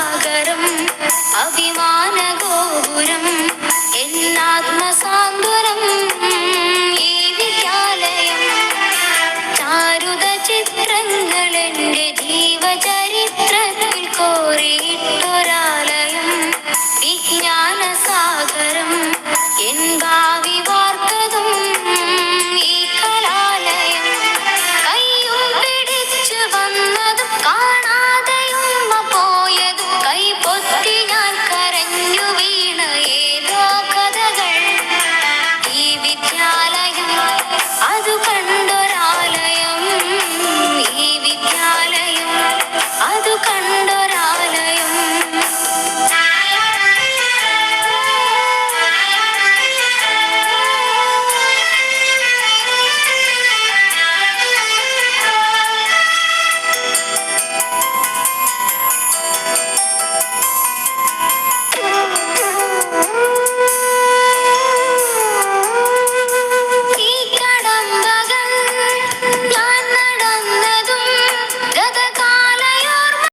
സാഗരം അഭിമാന ഗോപുരം എന്നാത്മസാന്ത്വനം ഈ വിദ്യാലയം ചാരുത ചിത്രങ്ങൾ എന്റെ ജീവജ